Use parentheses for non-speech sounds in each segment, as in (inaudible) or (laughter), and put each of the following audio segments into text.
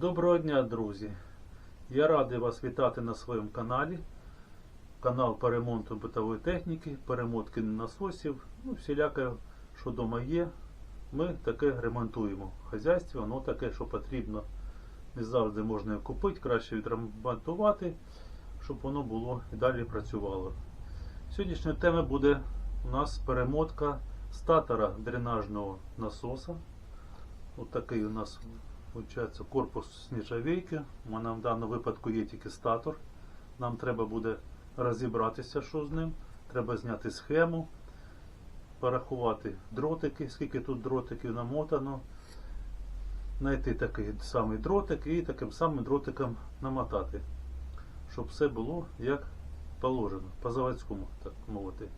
Доброго дня, друзі! Я радий вас вітати на своєму каналі. Канал по ремонту битової техніки, перемотки насосів, ну, всіляке, що вдома є. Ми таке ремонтуємо. В хазяйстві воно таке, що потрібно. Не завжди можна купити, краще відремонтувати, щоб воно було і далі працювало. Сьогоднішня тема буде у нас перемотка статора дренажного насоса. Ось такий у нас виходить корпус нержавійки. У мене в даному випадку є тільки статор. Нам треба буде розібратися, що з ним. Треба зняти схему, порахувати дротики, скільки тут дротиків намотано. Знайти такий самий дротик і таким самим дротиком намотати. Щоб все було як положено, по заводському, так мовити.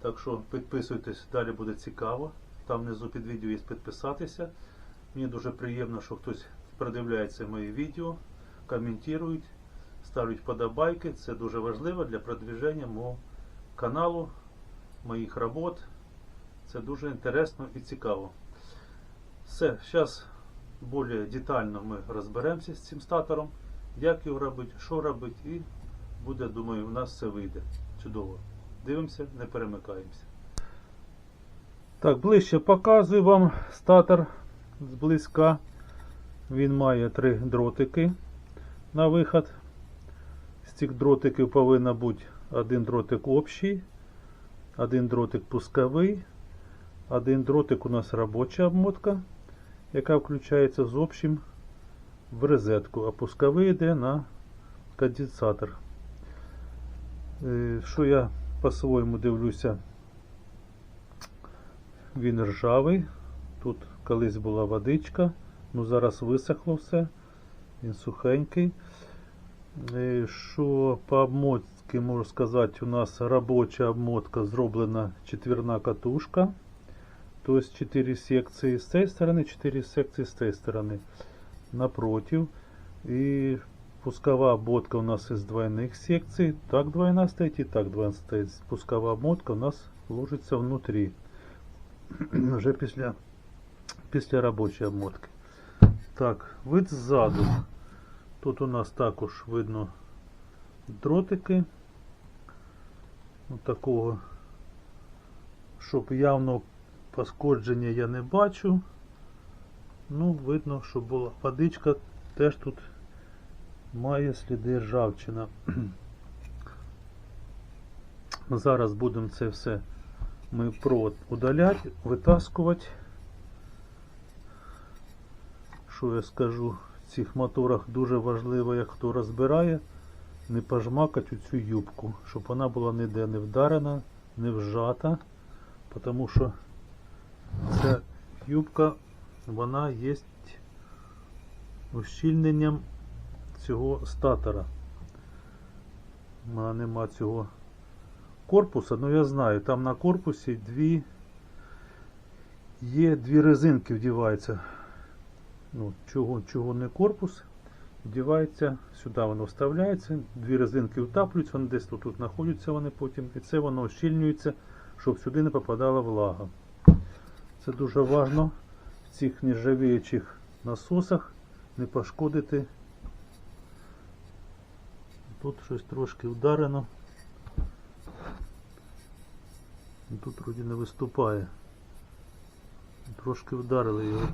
Так що підписуйтесь, далі буде цікаво. Там внизу під відео є підписатися. Мені дуже приємно, що хтось придивляється мої відео, коментують, ставлять подобайки. Це дуже важливо для продвіження мого каналу, моїх робот. Це дуже інтересно і цікаво. Все, зараз більш детально ми розберемося з цим статором, як його робити, що робити, і буде, думаю, у нас все вийде. Чудово. Дивимося, не перемикаємося. Так, ближче показую вам статор зблизька. Він має три дротики на виход. З цих дротиків повинен бути один дротик общий, один дротик пусковий, один дротик у нас робоча обмотка, яка включається з общим в розетку, а пусковий йде на конденсатор. Е, Що я по-своєму дивлюся, він ржавий. Тут колись була водичка, ну зараз висохло все, він сухенький. Е, Що по обмотці можу сказати, у нас робоча обмотка зроблена четверна катушка. Тобто 4 секції з цієї сторони, 4 секції з цієї сторони напротив. І пускова обмотка у нас із двойних секцій. Так двойна стоїть і так двойна стоїть. Пускова обмотка у нас ложиться внутрі. (clears throat) Вже після після робочої обмотки. Так, вид ззаду. Тут у нас також видно дротики. Ось такого, щоб явно пошкодження я не бачу. Ну, видно, що була водичка, теж тут має сліди ржавчина. Зараз будемо це все ми провод удаляти, витаскувати. Що я скажу, в цих моторах дуже важливо, як хто розбирає, не пожмакати цю юбку, щоб вона була ніде не вдарена, не вжата, тому що ця юбка, вона є ущільненням цього статора. У мене нема цього корпуса, ну я знаю, там на корпусі дві є дві резинки вдіваються. Ну, чого не корпус, вдівається, сюди воно вставляється, дві резинки утаплюються, вони десь тут, тут знаходяться вони потім, і це воно ощільнюється, щоб сюди не попадала влага. Це дуже важливо в цих нержавіючих насосах не пошкодити. Тут щось трошки вдарено. Тут вроді не виступає. Трошки вдарили його.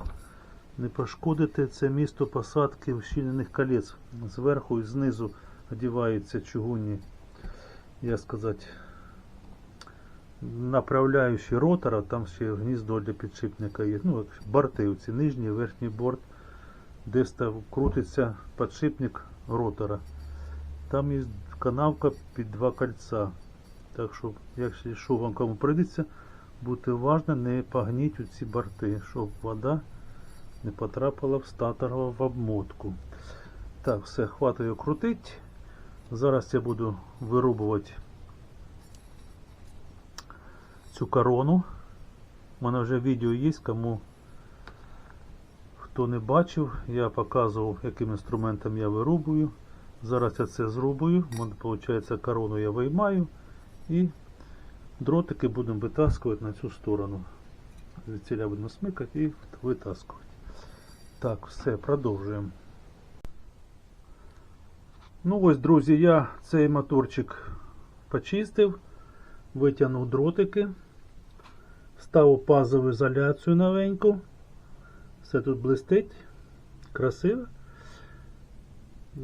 Не пошкодити це місто посадки вщільнених колець. Зверху і знизу одіваються чугунні, я сказати, направляючі ротора, там ще гніздо для підшипника є. Ну, борти, оці нижній, верхній борт, де крутиться підшипник ротора. Там є канавка під два кольця. Так що, якщо вам кому прийдеться, будьте уважні, не погніть у ці борти, щоб вода не потрапила в статорова в обмотку. Так, все, хватає крутить. Зараз я буду вирубувати цю корону. У мене вже відео є, кому хто не бачив, я показував, яким інструментом я вирубую. Зараз я це зрубую. У виходить корону я виймаю і дротики будемо витаскувати на цю сторону. Звідсіля будемо смикати і витаскувати. Так, все, продовжуємо. Ну ось, друзі, я цей моторчик почистив, витягнув дротики, вставив пазову ізоляцію новеньку. Все тут блистить, красиво.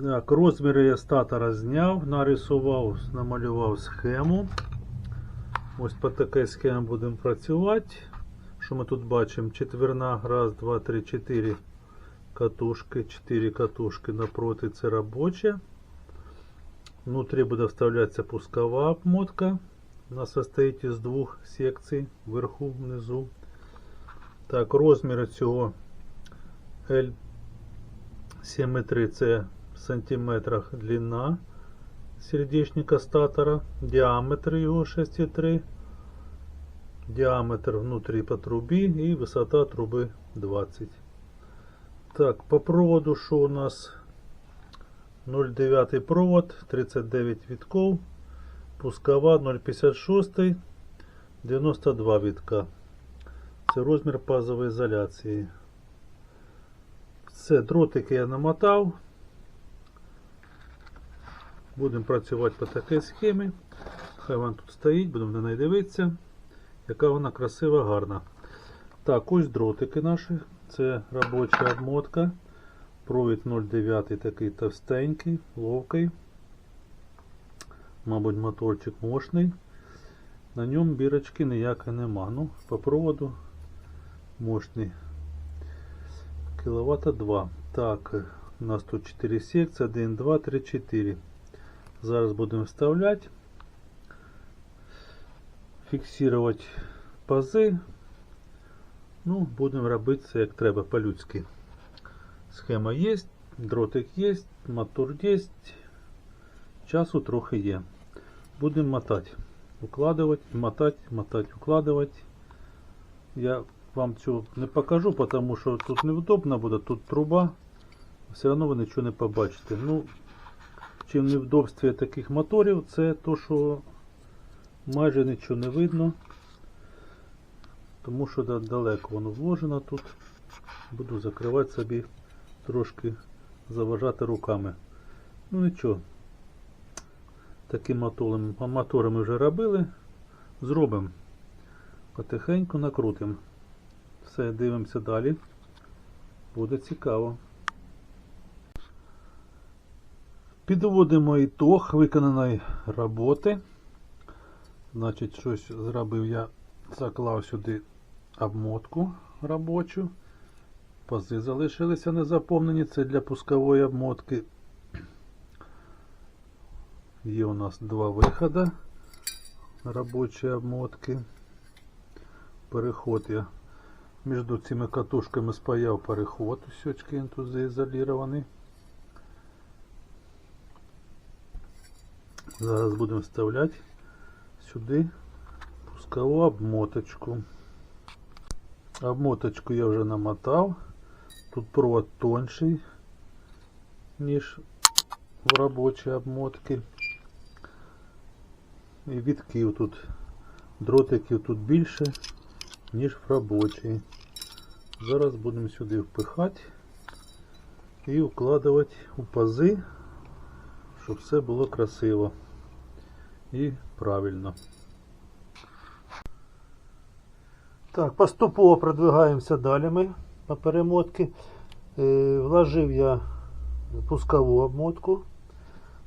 Так, розміри я статора зняв, нарисував, намалював схему. Ось по такій схемі будемо працювати. Що ми тут бачимо? Четверна, раз, два, три, чотири катушки, 4 катушки напроти це робоча. Внутри буде вставлятися пускова обмотка. Вона состоїть із двох секцій, вверху, внизу. Так, розміри цього L7,3 це в сантиметрах длина сердечника статора, діаметр його 6,3, діаметр внутрі по трубі і висота труби 20. Так, по проводу, що у нас 0,9 провод, 39 вітков, пускова 0,56, 92 вітка. Це розмір пазової ізоляції. Все, дротики я намотав. Будемо працювати по такій схемі. Хай вона тут стоїть, будемо на неї дивитися, яка вона красива, гарна. Так, ось дротики наші. Це робоча обмотка. Провід 0,9 такий товстенький, ловкий. Мабуть, моторчик мощний. На ньому бірочки ніякої нема. Ну, по проводу мощний. Кіловата 2. Так, у нас тут 4 секції. 1, 2, 3, 4. Зараз будемо вставляти. Фіксувати пази. Ну, будемо робити це як треба по-людськи. Схема є, дротик є, мотор є. Часу трохи є. Будемо мотати. Укладувати, мотати, мотати, укладувати. Я вам цього не покажу, тому що тут невдобно буде, тут труба. Все одно ви нічого не побачите. Ну, чим невдобстві таких моторів, це то, що майже нічого не видно. Тому що далеко воно вложено тут. Буду закривати собі, трошки заважати руками. Ну нічого. Таким мотором, мотори ми вже робили. Зробимо. Потихеньку накрутимо. Все, дивимося далі. Буде цікаво. Підводимо ітог виконаної роботи. Значить, щось зробив я, заклав сюди обмотку робочу. Пази залишилися незаповнені. Це для пускової обмотки. Є у нас два виходи робочої обмотки. Переход я між цими катушками спаяв переход. Ось він заізолірований. Зараз будемо вставляти сюди пускову обмоточку. Обмоточку я вже намотав. Тут провод тонший, ніж в робочій обмотці. І відків тут, дротиків тут більше, ніж в робочій. Зараз будемо сюди впихати і укладувати у пази, щоб все було красиво і правильно. Так, поступово продвигаємося далі ми по перемотці. Е, вложив я пускову обмотку.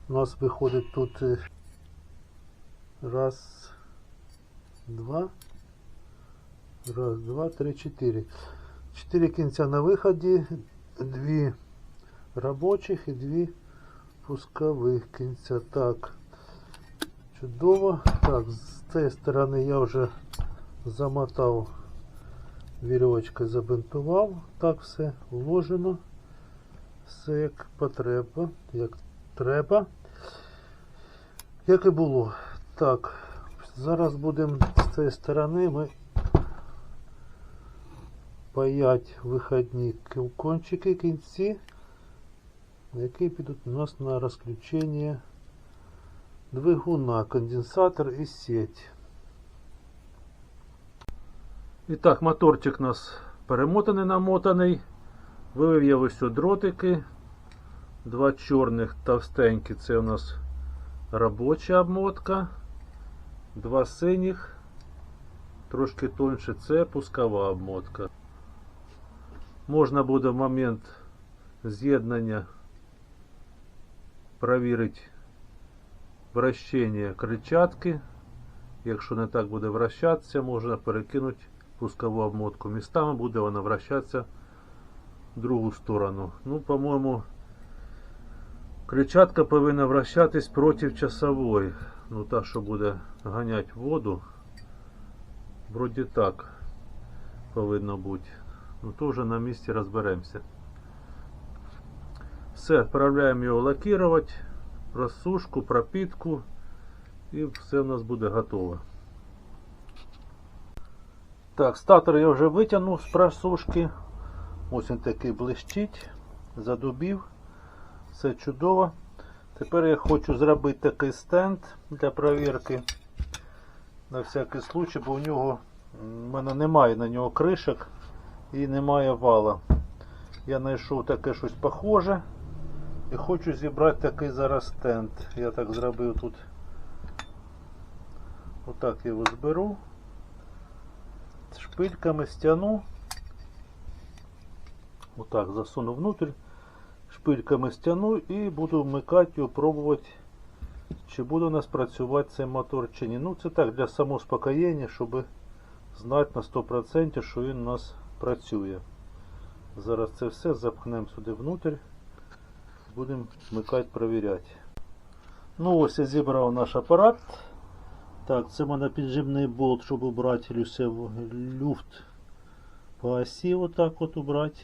У нас виходить тут е, раз, два, раз, два, три, чотири. Чотири кінця на виході, дві робочих і дві пускових кінця. Так, чудово. Так, з цієї сторони я вже замотав вірьовочкою забинтував. Так все вложено. Все як потреба, як треба. Як і було. Так, зараз будемо з цієї сторони ми паять виходні кончики кінці, які підуть у нас на розключення двигуна, конденсатор і сеть. І так, моторчик у нас перемотаний, намотаний. Вивів я ось дротики. Два чорних товстенькі це у нас робоча обмотка. Два синіх, трошки тоньше це пускова обмотка. Можна буде в момент з'єднання перевірити вращення кричатки. Якщо не так буде вращатися, можна перекинути пускову обмотку. Містами буде вона вращатися в другу сторону. Ну, по-моєму, кричатка повинна вращатись проти часової. Ну, та, що буде ганяти воду. Вроді так повинно бути. Ну, то на місці розберемося. Все, відправляємо його лакувати, розсушку, пропітку і все у нас буде готово. Так, статор я вже витягнув з просушки. Ось він такий блищить, задубів. Все чудово. Тепер я хочу зробити такий стенд для перевірки. На всякий случай, бо у нього в мене немає на нього кришок і немає вала. Я знайшов таке щось похоже і хочу зібрати такий зараз стенд. Я так зробив тут. Отак його зберу. Шпильками стяну. Отак засуну внутрь. Шпильками стяну і буду вмикати його, пробувати, чи буде у нас працювати цей мотор чи ні. Ну це так для самоуспокоєння, щоб знати на 100%, що він у нас працює. Зараз це все запхнемо сюди внутрь. Будемо вмикати, перевіряти. Ну ось я зібрав наш апарат. Так, це в мене піджимний болт, щоб убрати люсев, люфт по осі, отак от убрати.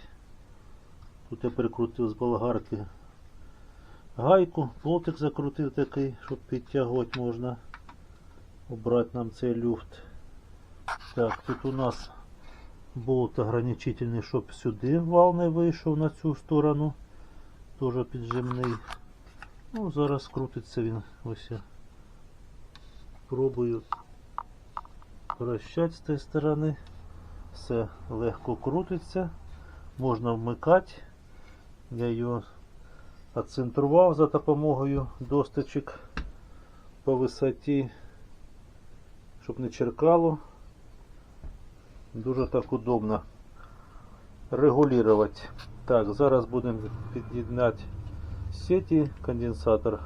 Тут я прикрутив з болгарки гайку, болтик закрутив такий, щоб підтягувати можна. Убрати нам цей люфт. Так, тут у нас болт ограничительний, щоб сюди вал не вийшов на цю сторону. Теж піджимний. Ну, зараз крутиться він ось. Пробую вращати з тієї сторони. Все легко крутиться. Можна вмикати. Я його відцентрував за допомогою досточок по висоті, щоб не черкало. Дуже так удобно регулювати. Так, зараз будемо під'єднати сеті конденсатор.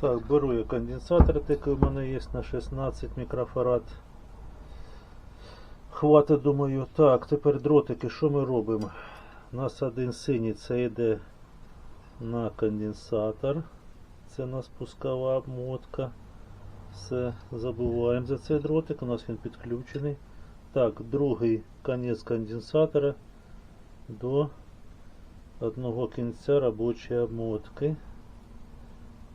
Так, беру я конденсатор, такий у мене є на 16 мікрофарад. Хватить, думаю. Так, тепер дротики, що ми робимо? У нас один синій, це йде на конденсатор. Це у нас пускова обмотка. Все, забуваємо за цей дротик, у нас він підключений. Так, другий конець конденсатора до одного кінця робочої обмотки.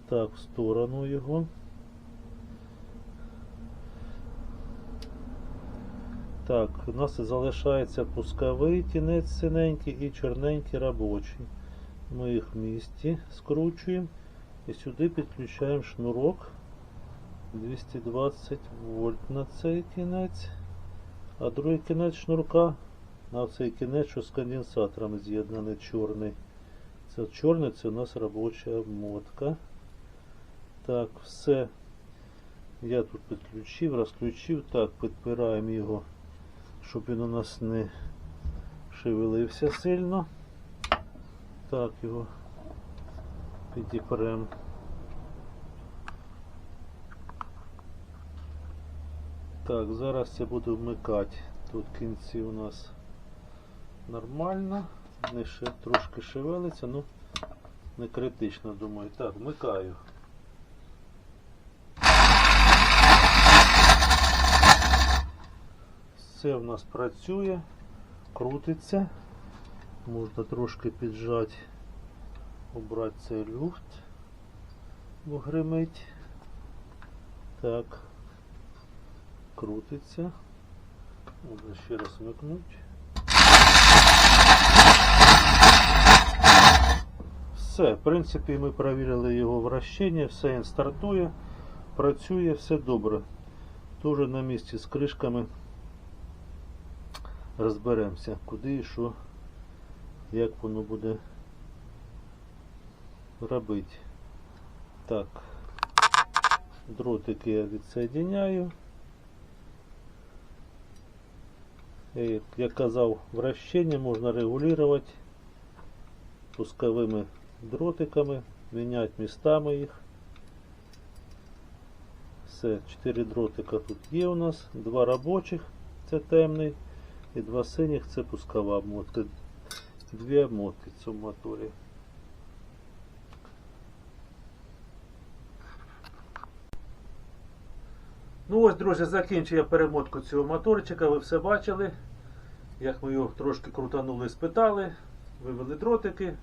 Так, в сторону його. Так, у нас залишається пусковий кінець синенький і чорненький робочий. Ми їх в скручуємо і сюди підключаємо шнурок 220 вольт на цей кінець, а другий кінець шнурка на цей кінець, що з конденсатором з'єднаний чорний. Це чорний це у нас робоча обмотка. Так, все. Я тут підключив, розключив. Так, підпираємо його, щоб він у нас не шевелився сильно. Так, його підіпрем. Так, зараз я буду вмикати. Тут кінці у нас нормально. Не ще трошки шевелиться, ну не критично, думаю. Так, вмикаю. Все в нас працює, крутиться. Можна трошки піджати, убрати цей люфт, бо гримить. Так, крутиться. Можна ще раз вмикнути. Все, в принципі, ми перевірили його вращення, все він стартує, працює, все добре. Тоже на місці з кришками. Розберемося, куди і що, як воно буде робити. Так, дротики я відсоединяю. І, як я казав, вращення можна регулювати пусковими дротиками, міняти містами їх. Все, 4 дротика тут є у нас, два робочих, це темний, і два синіх це пускова обмотка. Дві обмотки в цьому моторі. Ну ось, друзі, закінчив я перемотку цього моторчика, ви все бачили. Як ми його трошки крутанули, спитали, вивели дротики.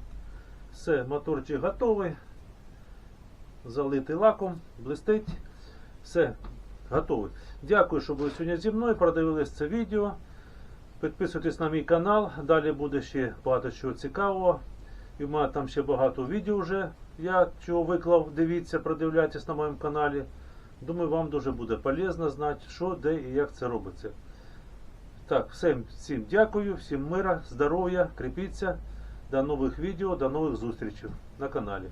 Все, моторчик готовий. Залитий лаком, блистить. Все, готовий. Дякую, що були сьогодні зі мною. Продивились це відео. Підписуйтесь на мій канал. Далі буде ще багато чого цікавого. І в мене там ще багато відео вже. Я чого виклав, дивіться, продивляйтесь на моєму каналі. Думаю, вам дуже буде полезно знати, що, де і як це робиться. Так, всім, всім дякую, всім мира, здоров'я, кріпіться. До нових відео, до нових зустрічей на каналі.